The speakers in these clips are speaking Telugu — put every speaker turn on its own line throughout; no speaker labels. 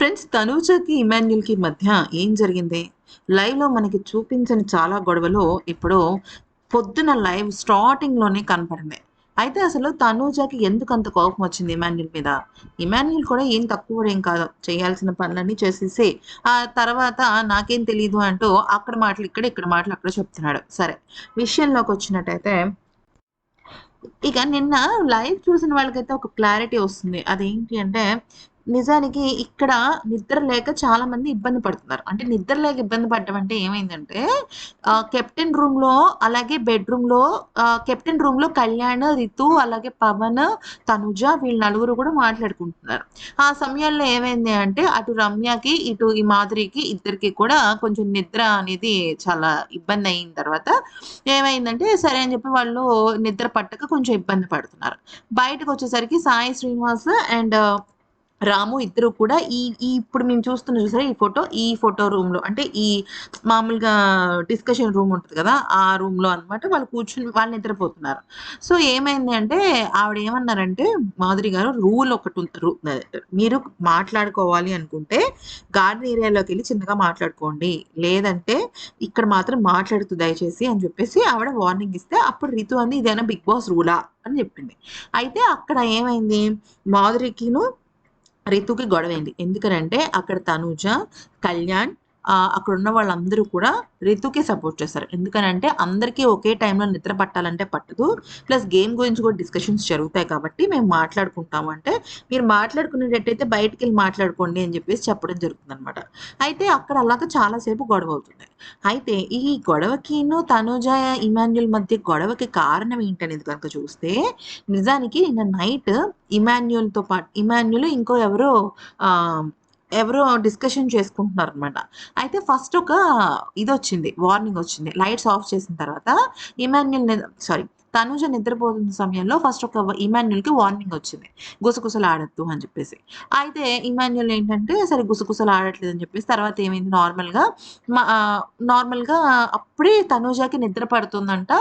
ఫ్రెండ్స్ తనూజకి ఇమాన్యుల్కి మధ్య ఏం జరిగింది? లైవ్లో మనకి చూపించని చాలా గొడవలు ఇప్పుడు పొద్దున లైవ్ స్టార్టింగ్లోనే కనపడింది. అయితే అసలు తనూజకి ఎందుకు అంత కోపం వచ్చింది ఇమాన్యుల్ మీద? ఇమాన్యుల్ కూడా ఏం తక్కువ ఏం కాదు. చేయాల్సిన పనులన్నీ చేసేసి ఆ తర్వాత నాకేం తెలియదు అంటూ అక్కడ మాటలు ఇక్కడ ఇక్కడ మాటలు అక్కడ చెప్తున్నాడు. సరే విషయంలోకి వచ్చినట్టయితే ఇక నిన్న లైవ్ చూసిన వాళ్ళకైతే ఒక క్లారిటీ వస్తుంది. అదేంటి అంటే నిజానికి ఇక్కడ నిద్ర లేక చాలా మంది ఇబ్బంది పడుతున్నారు. అంటే నిద్ర లేక ఇబ్బంది పడడం అంటే ఏమైందంటే కెప్టెన్ రూమ్లో అలాగే బెడ్రూమ్లో కెప్టెన్ రూమ్లో కళ్యాణ్ రితు అలాగే పవన్ తనుజ వీళ్ళ నలుగురు కూడా మాట్లాడుకుంటున్నారు. ఆ సమయంలో ఏమైంది అంటే అటు రమ్యకి ఇటు ఈ మాధురికి ఇద్దరికి కూడా కొంచెం నిద్ర అనేది చాలా ఇబ్బంది అయిన తర్వాత ఏమైందంటే సరే అని చెప్పి వాళ్ళు నిద్ర పట్టక కొంచెం ఇబ్బంది పడుతున్నారు. బయటకు వచ్చేసరికి సాయి శ్రీనివాస్ అండ్ రాము ఇద్దరు కూడా ఈ ఈ ఇప్పుడు మేము చూస్తున్న చూసారా ఈ ఫోటో? ఈ ఫోటో రూమ్లో అంటే ఈ మామూలుగా డిస్కషన్ రూమ్ ఉంటుంది కదా ఆ రూమ్లో అన్నమాట వాళ్ళు కూర్చుని వాళ్ళు నిద్రపోతున్నారు. సో ఏమైంది అంటే ఆవిడ ఏమన్నారంటే మాధురి గారు రూల్ ఒకటి ఉంది మీరు మాట్లాడుకోవాలి అనుకుంటే గార్డెన్ ఏరియాలోకి వెళ్ళి చిన్నగా మాట్లాడుకోండి. లేదంటే ఇక్కడ మాత్రం మాట్లాడుతూ దయచేసి అని చెప్పేసి ఆవిడ వార్నింగ్ ఇస్తే అప్పుడు రితు అంది ఇదేనా బిగ్ బాస్ రూలా? అని చెప్పింది. అయితే అక్కడ ఏమైంది? మాధురికిను రితుకి గొడవైంది. ఎందుకనంటే అక్కడ తనూజ కళ్యాణ్ అక్కడ ఉన్న వాళ్ళందరూ కూడా రితుకే సపోర్ట్ చేస్తారు. ఎందుకనంటే అందరికీ ఒకే టైంలో నిద్ర పట్టాలంటే పట్టదు. ప్లస్ గేమ్ గురించి కూడా డిస్కషన్స్ జరుగుతాయి కాబట్టి మేము మాట్లాడుకుంటాము అంటే మీరు మాట్లాడుకునేటట్టయితే బయటికి వెళ్ళి మాట్లాడుకోండి అని చెప్పేసి చెప్పడం జరుగుతుంది అనమాట అయితే అక్కడ అలాగా చాలాసేపు గొడవ అవుతుంది అయితే ఈ గొడవకిను తనూజ ఇమాన్యుల్ మధ్య గొడవకి కారణం ఏంటనేది కనుక చూస్తే నిజానికి నిన్న నైట్ ఇమాన్యుల్తో పాటు ఇమాన్యుల్ ఇంకో ఎవరో ఎవరో డిస్కషన్ చేసుకుంటున్నారు అనమాట అయితే ఫస్ట్ ఒక ఇది వచ్చింది వార్నింగ్ వచ్చింది. లైట్స్ ఆఫ్ చేసిన తర్వాత ఇమాన్యుల్ సారీ తనుజ నిద్రపోతున్న సమయంలో ఫస్ట్ ఒక ఇమాన్యుల్కి వార్నింగ్ వచ్చింది. గుసగుసలు ఆడద్దు అని చెప్పేసి. అయితే ఇమాన్యుల్ ఏంటంటే సరే గుసగుసలు ఆడట్లేదు అని చెప్పేసి తర్వాత ఏమైంది? నార్మల్గా మా నార్మల్గా అప్పుడే తనుజకి నిద్ర పడుతుందంట.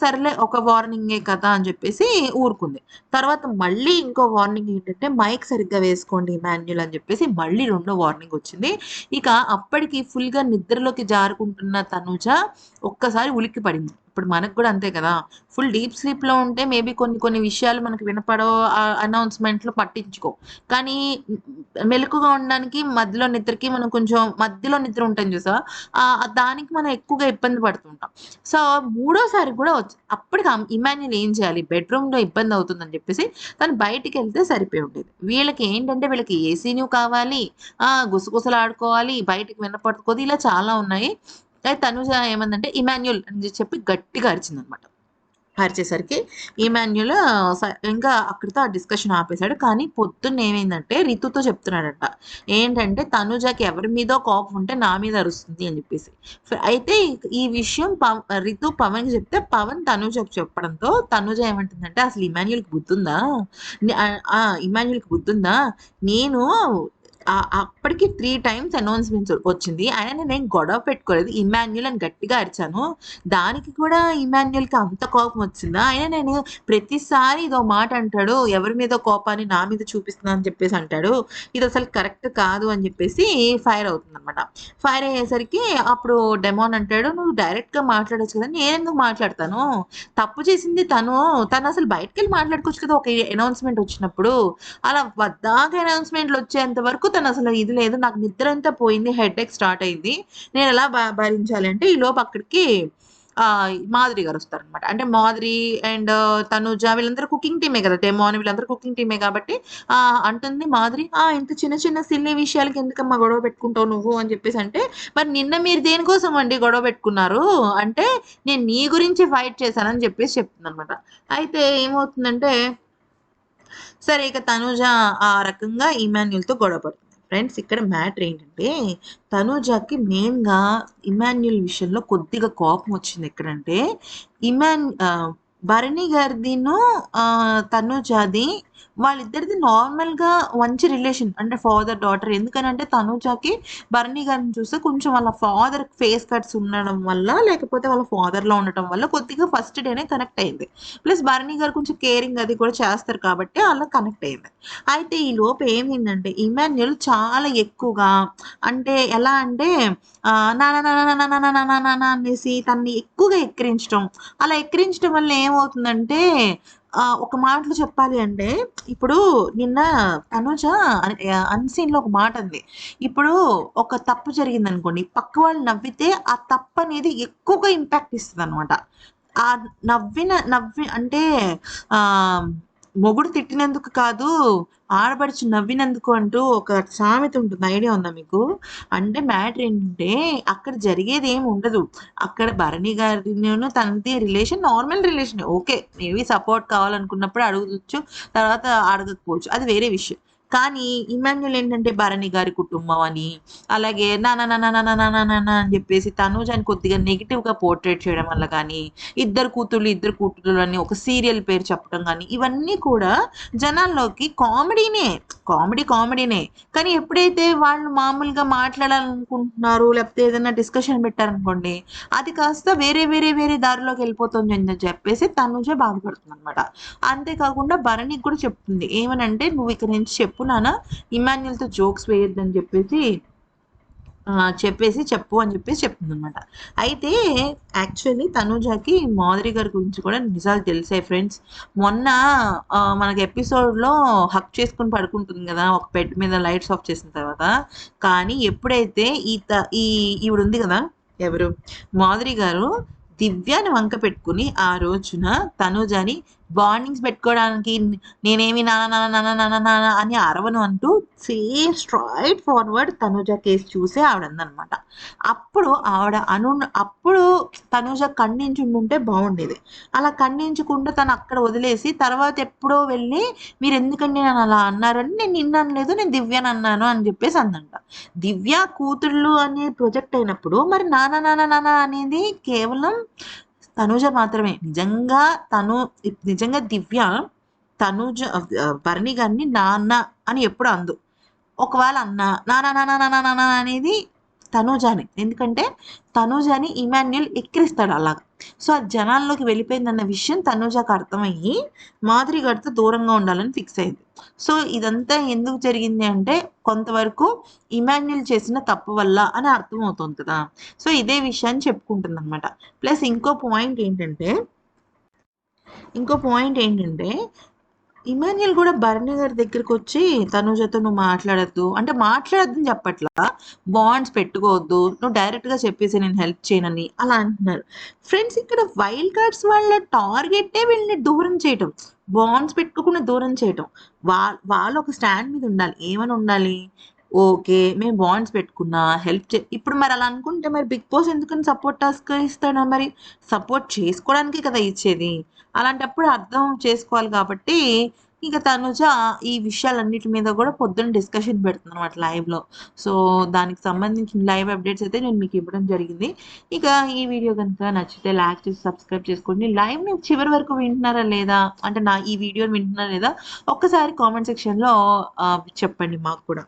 సర్లే ఒక వార్నింగే కదా అని చెప్పేసి ఊరుకుంది. తర్వాత మళ్ళీ ఇంకో వార్నింగ్ ఏంటంటే మైక్ సరిగ్గా వేసుకోండి మాన్యుల్ అని చెప్పేసి మళ్ళీ రెండో వార్నింగ్ వచ్చింది. ఇక అప్పటికి ఫుల్గా నిద్రలోకి జారుకుంటున్న తనుజ ఒక్కసారి ఉలిక్కి పడింది ఇప్పుడు మనకు కూడా అంతే కదా. ఫుల్ డీప్ స్లీప్లో ఉంటే మేబీ కొన్ని కొన్ని విషయాలు మనకు వినపడో అనౌన్స్మెంట్లు పట్టించుకో. కానీ మెలకుగా ఉండడానికి మధ్యలో నిద్రకి మనం కొంచెం మధ్యలో నిద్ర ఉంటాం చూసా ఆ, దానికి మనం ఎక్కువగా ఇబ్బంది పడుతుంటాం. సో మూడోసారి కూడా వచ్చి అప్పటికి ఇమాన్యుల్ ఏం చేయాలి? బెడ్రూమ్లో ఇబ్బంది అవుతుందని చెప్పేసి తను బయటికి వెళ్తే సరిపోయి ఉండేది. వీళ్ళకి ఏంటంటే వీళ్ళకి ఏసీ కావాలి ఆ గుసగుసలు ఆడుకోవాలి బయటికి వినపడుకోదు ఇలా చాలా ఉన్నాయి. అయితే తనుజ ఏమందంటే ఇమాన్యుల్ అని చెప్పి గట్టిగా అరిచింది అనమాట అరిచేసరికి ఇమాన్యుల్ స- ఇంకా అక్కడితో ఆ డిస్కషన్ ఆపేశాడు. కానీ పొద్దున్న ఏమైందంటే రితుతో చెప్తున్నాడట. ఏంటంటే తనుజకి ఎవరి మీదో కోపం ఉంటే నా మీద అరుస్తుంది అని చెప్పేసి. అయితే ఈ- విషయం పవన్ రితు పవన్కి చెప్తే పవన్ తనుజకు చెప్పడంతో తనుజ ఏమంటుందంటే అసలు ఇమాన్యుల్కి బుద్ధుందా? ని- ఆ- ఇమాన్యుల్కి బుద్ధుందా? నేను అప్పటికి త్రీ టైమ్స్ అనౌన్స్మెంట్స్ వచ్చింది. ఆయన నేను గొడవ పెట్టుకోలేదు. ఇమాన్యుల్ అని గట్టిగా అరిచాను. దానికి కూడా ఇమాన్యుల్కి అంత కోపం వచ్చిందా? ఆయన నేను ప్రతిసారి ఇదో మాట అంటాడు. ఎవరి మీద కోపాన్ని నా మీద చూపిస్తున్నా అని చెప్పేసి అంటాడు. ఇది అసలు కరెక్ట్ కాదు అని చెప్పేసి ఫైర్ అవుతుంది అనమాట ఫైర్ అయ్యేసరికి అప్పుడు డెమోన్ అంటాడు నువ్వు డైరెక్ట్గా మాట్లాడచ్చు కదా? నేను ఎందుకు మాట్లాడతాను? తప్పు చేసింది తను. తను అసలు బయటకు వెళ్ళి మాట్లాడుకోవచ్చు కదా? ఒక అనౌన్స్మెంట్ వచ్చినప్పుడు. అలా వద్దాక అనౌన్స్మెంట్లు వచ్చేంత వరకు తను అసలు ఇది లేదు. నాకు నిద్ర అంతా పోయింది హెడ్ ఎక్ స్టార్ట్ అయింది. నేను ఎలా భరించాలి అంటే ఈ లోపు అక్కడికి మాధురి గారు వస్తారనమాట అంటే మాధురి అండ్ తనుజ వీళ్ళందరూ కుకింగ్ టీమే కదా డెమోన్ వీళ్ళందరూ కుకింగ్ టీమే కాబట్టి అంటుంది మాధురి ఆ ఇంత చిన్న చిన్న సిల్లీ విషయాలకి ఎందుకమ్మా గొడవ పెట్టుకుంటావు నువ్వు? అని చెప్పేసి అంటే మరి నిన్న మీరు దేనికోసం అండి గొడవ పెట్టుకున్నారు? అంటే నేను నీ గురించి ఫైట్ చేశానని చెప్పేసి చెప్తుంది అనమాట అయితే ఏమవుతుందంటే సరే ఇక తనుజ ఆ రకంగా ఈమాన్యుల్తో గొడవ పడుతుంది. ఫ్రెండ్స్ ఇక్కడ మ్యాటర్ ఏంటంటే తనూజాకి మెయిన్గా ఇమాన్యుల్ విషయంలో కొద్దిగా కోపం వచ్చింది. ఎక్కడంటే ఇమాన్ ఆ, భరణి గారిదిను తనుజాది వాళ్ళిద్దరిది నార్మల్‌గా మంచి రిలేషన్. అంటే ఫాదర్, డాటర్. ఎందుకనంటే తనుజాకి భరణి గారిని చూస్తే కొంచెం వాళ్ళ ఫాదర్ ఫేస్ కట్స్ ఉండడం వల్ల, లేకపోతే వాళ్ళ ఫాదర్లో ఉండటం వల్ల కొద్దిగా ఫస్ట్ డేనే కనెక్ట్ అయింది. ప్లస్ భరణి గారు కొంచెం కేరింగ్ అది కూడా చేస్తారు కాబట్టి అలా కనెక్ట్ అయింది. అయితే ఈ లోపు ఏమైందంటే ఇమాన్యుల్ చాలా ఎక్కువగా అంటే ఎలా అంటే నానా అనేసి తనని ఎక్కువగా ఎక్కిరించడం. అలా ఎక్కిరించడం వల్ల ఏమవుతుందంటే ఒక మాటలు చెప్పాలి అంటే ఇప్పుడు నిన్న తనుజ అన్‌సీన్‌లో ఒక మాటంది. ఇప్పుడు ఒక తప్పు జరిగింది అనుకోండి పక్క వాళ్ళు నవ్వితే ఆ తప్పు అనేది ఎక్కువగా ఇంపాక్ట్ ఇస్తుంది అనమాట ఆ నవ్విన నవ్వి అంటే మొగుడు తిట్టినందుకు కాదు, ఆడబడిచి నవ్వినందుకు అంటూ ఒక సామెత ఉంటుంది. ఐడియా ఉందా మీకు? అంటే మ్యాటర్ ఏంటంటే అక్కడ జరిగేదేమి ఉండదు. అక్కడ భరణి గారినును తనది రిలేషన్ నార్మల్ రిలేషనే. ఓకే. మేబీ సపోర్ట్ కావాలనుకున్నప్పుడు అడగచ్చు తర్వాత అడగకపోవచ్చు. అది వేరే విషయం. కానీ ఇమాన్యుల్ ఏంటంటే భరణి గారి కుటుంబం అని, అలాగే నాన్న నానా నానా నానా నాన్న అని చెప్పేసి తనూజని కొద్దిగా నెగెటివ్‌గా పోర్ట్రేట్ చేయడం వల్ల కానీ ఇద్దరు కూతుళ్ళు ఇద్దరు కూతుళ్ళు అని ఒక సీరియల్ పేరు చెప్పడం కానీ ఇవన్నీ కూడా జనాల్లోకి కామెడీనే. కామెడీ కామెడీనే. కానీ ఎప్పుడైతే వాళ్ళు మామూలుగా మాట్లాడాలనుకుంటున్నారు, లేకపోతే ఏదైనా డిస్కషన్ పెట్టారనుకోండి, అది కాస్త వేరే వేరే వేరే దారిలోకి వెళ్ళిపోతుంది అని చెప్పేసి తనుజ బాధపడుతుంది అనమాట అంతేకాకుండా భరణికి కూడా చెప్తుంది. ఏమనంటే "నువ్వు ఇక్కడ నుంచి చెప్పు నాన్న ఇమాన్యుల్తో జోక్స్ వేయొద్దని" చెప్పేసి చెప్పేసి చెప్పు అని చెప్పేసి చెప్తుందనమాట. అయితే యాక్చువల్లీ తనుజాకి మాధురి గారి గురించి కూడా నిజాలు తెలిసాయి ఫ్రెండ్స్. మొన్న మనకి ఎపిసోడ్‌లో హక్ చేసుకొని పడుకుంటుంది కదా ఒక బెడ్ మీద లైట్స్ ఆఫ్ చేసిన తర్వాత. కానీ ఎప్పుడైతే ఈ త ఈ ఈవిడుంది కదా ఎవరు? మాధురి గారు దివ్యాని వంక పెట్టుకుని ఆ రోజున తనుజని వార్నింగ్స్ పెట్టుకోవడానికి నేనేమి నానా నాన్న నాన్న నాన్న నానా అని అరవను అంటూ same straight forward Tanuja case చూసి ఆవిడందనమాట. అప్పుడు ఆవిడ అను అప్పుడు తనుజ ఉంటే బాగుండేది అలా ఖండించకుండా తను అక్కడ వదిలేసి తర్వాత ఎప్పుడో వెళ్ళి మీరు ఎందుకండి నన్ను అలా అన్నారని నేను నిన్న అనలేదు. నేను దివ్యను అన్నాను అని చెప్పేసి అందంట. దివ్య కూతుళ్ళు అనే ప్రొజెక్ట్ అయినప్పుడు మరి నానా నాన్న నాన్న అనేది కేవలం తనుజ మాత్రమే. నిజంగా తను నిజంగా దివ్య తనుజ ఆహ్, భరణి గారిని నాన్న అని ఎప్పుడు అందు ఒకవేళ అన్నా నానా నానా నానా నాన్న అనేది తనూజాని ఎందుకంటే తనూజాని ఇమాన్యుల్ ఎక్కిరిస్తాడు అలాగా. సో, అది జనాల్లోకి వెళ్ళిపోయిందన్న విషయం తనూజాకు అర్థమయ్యి మాధురి గారితో దూరంగా ఉండాలని ఫిక్స్ అయింది. సో, ఇదంతా ఎందుకు జరిగింది అంటే కొంతవరకు ఇమాన్యుల్ చేసిన తప్పు వల్ల అని అర్థమవుతుంది కదా! సో, ఇదే విషయాన్ని చెప్పుకుంటుందనమాట. ప్లస్ ఇంకో పాయింట్ ఏంటంటే ఇంకో పాయింట్ ఏంటంటే ఇమాన్యుయల్ కూడా భరణి గారి దగ్గరకొచ్చి తనుజతో నువ్వు మాట్లాడొద్దు అంటే మాట్లాడొద్దని చెప్పట్లా. బాండ్స్ పెట్టుకోవద్దు. నువ్వు డైరెక్ట్‌గా చెప్పేసి నేను హెల్ప్ చేయనని అలా అంటున్నారు. ఫ్రెండ్స్ ఇక్కడ వైల్డ్ కార్డ్స్ వాళ్ళ టార్గెట్టే వీళ్ళని దూరం చేయటం. బాండ్స్ పెట్టుకోకుండా దూరం చేయటం. వా వాళ్ళు ఒక స్టాండ్ మీద ఉండాలి. ఏమని ఉండాలి? ఓకే. మేము బాండ్స్ పెట్టుకున్నా హెల్ప్ చే ఇప్పుడు మరి అలా అనుకుంటే మరి బిగ్ బాస్ ఎందుకని సపోర్ట్ టాస్క్ ఇస్తాడు మరి? సపోర్ట్ చేసుకోవడానికే కదా ఇచ్చేది. అలాంటప్పుడు అర్థం చేసుకోవాలి కాబట్టి ఇక తనుజ ఈ విషయాలన్నిటి మీద కూడా పొద్దున్న డిస్కషన్ పెడుతుందనమాట లైవ్‌లో. సో, దానికి సంబంధించిన లైవ్ అప్డేట్స్ అయితే నేను మీకు ఇవ్వడం జరిగింది. ఇక ఈ వీడియో కనుక నచ్చితే లైక్ చేసి సబ్స్క్రైబ్ చేసుకోండి. నేను చివరి వరకు వింటున్నారా లేదా? అంటే నా ఈ వీడియోని వింటున్నారా లేదా? ఒక్కసారి కామెంట్ సెక్షన్‌లో చెప్పండి మాకు కూడా.